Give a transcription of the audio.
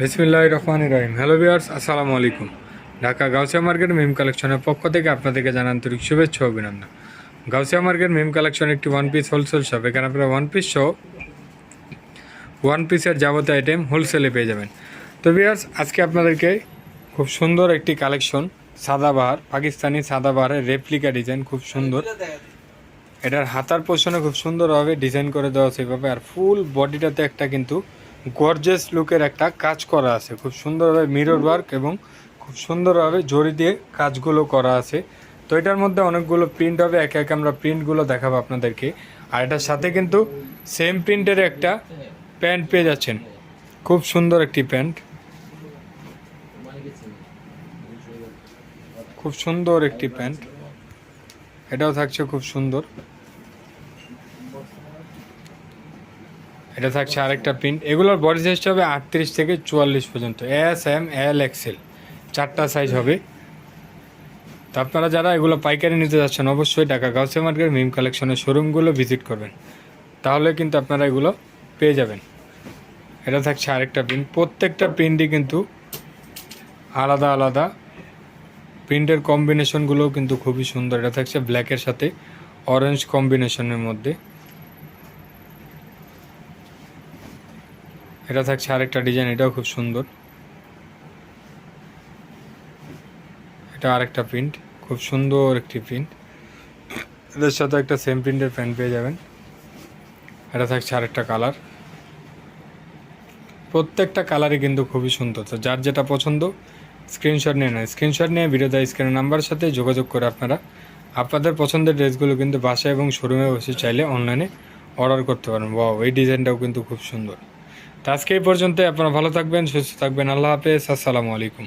বিসমিল্লাহ রহমান রহিম। হ্যালো বিয়ার্স আসসালামু আলাইকুম। ঢাকা গাউসিয়া মার্কেট মিম কালেকশনের পক্ষ থেকে আপনাদেরকে জানান আন্তরিক শুভেচ্ছা অভিনন্দন। গাউসিয়া মার্কেট মিম কালেকশন একটি ওয়ান পিস হোলসেল শপ এখানে আপনারা ওয়ান পিস সহ ওয়ান পিসের যাবতীয় আইটেম হোলসেলে পেয়ে যাবেন। তো বিয়ার্স আজকে আপনাদেরকে খুব সুন্দর একটি কালেকশন সাদাবাহার পাকিস্তানি সাদাবাহারের রেপ্লিকা ডিজাইন খুব সুন্দর। এটার হাতার পোষণে খুব সুন্দরভাবে ডিজাইন করে দেওয়া এভাবে আর ফুল বডিটাতে একটা কিন্তু গর্জেস লুকের একটা কাজ করা আছে। খুব সুন্দরভাবে মিরর ওয়ার্ক এবং খুব সুন্দরভাবে জড়ি দিয়ে কাজগুলো করা আছে। তো এটার মধ্যে অনেকগুলো প্রিন্ট হবে, একে একে আমরা প্রিন্টগুলো দেখাবো আপনাদেরকে। আর এটার সাথে কিন্তু সেম প্রিন্টের একটা প্যান্ট পেয়ে যাচ্ছেন। খুব সুন্দর একটি প্যান্ট খুব সুন্দর একটি প্যান্ট এটাও থাকছে খুব সুন্দর। এটা থাকছে আরেকটা প্রিন্ট এগুলোর বডি সাইজটা হবে আটত্রিশ থেকে চুয়াল্লিশ পর্যন্ত। এস এম এল এক্সেল চারটা সাইজ হবে। তো আপনারা যারা এগুলো পাইকারি নিতে যাচ্ছেন, অবশ্যই ঢাকা গাউসে মার্কেট মিম কালেকশনের শোরুমগুলো ভিজিট করবেন। তাহলে কিন্তু আপনারা এগুলো পেয়ে যাবেন। এটা থাকছে আরেকটা প্রিন্ট প্রত্যেকটা প্রিন্টই কিন্তু আলাদা আলাদা। প্রিন্টের কম্বিনেশনগুলোও কিন্তু খুবই সুন্দর। এটা থাকছে ব্ল্যাকের সাথে অরেঞ্জ কম্বিনেশনের মধ্যে। এটা থাকছে আরেকটা ডিজাইন, এটাও খুব সুন্দর। এটা আরেকটা প্রিন্ট, খুব সুন্দর একটি প্রিন্ট। এদের সাথে একটা সেম প্রিন্টের প্যান্ট পেয়ে যাবেন। এটা থাকছে আরেকটা কালার। প্রত্যেকটা কালারই কিন্তু খুবই সুন্দর। তো যার যেটা পছন্দ, স্ক্রিনশট নিয়ে নেয় স্ক্রিনশট নিয়ে ভিডিওতে স্ক্রিনের নাম্বারের সাথে যোগাযোগ করে আপনারা আপনাদের পছন্দের ড্রেসগুলো কিন্তু বাসায় এবং শোরুমে বসে চাইলে অনলাইনে অর্ডার করতে পারেন। ওয়াও, এই ডিজাইনটাও কিন্তু খুব সুন্দর। তো আজকে এই পর্যন্ত আপনারা ভালো থাকবেন সুস্থ থাকবেন। আল্লাহ হাফেজ আসসালামু আলাইকুম।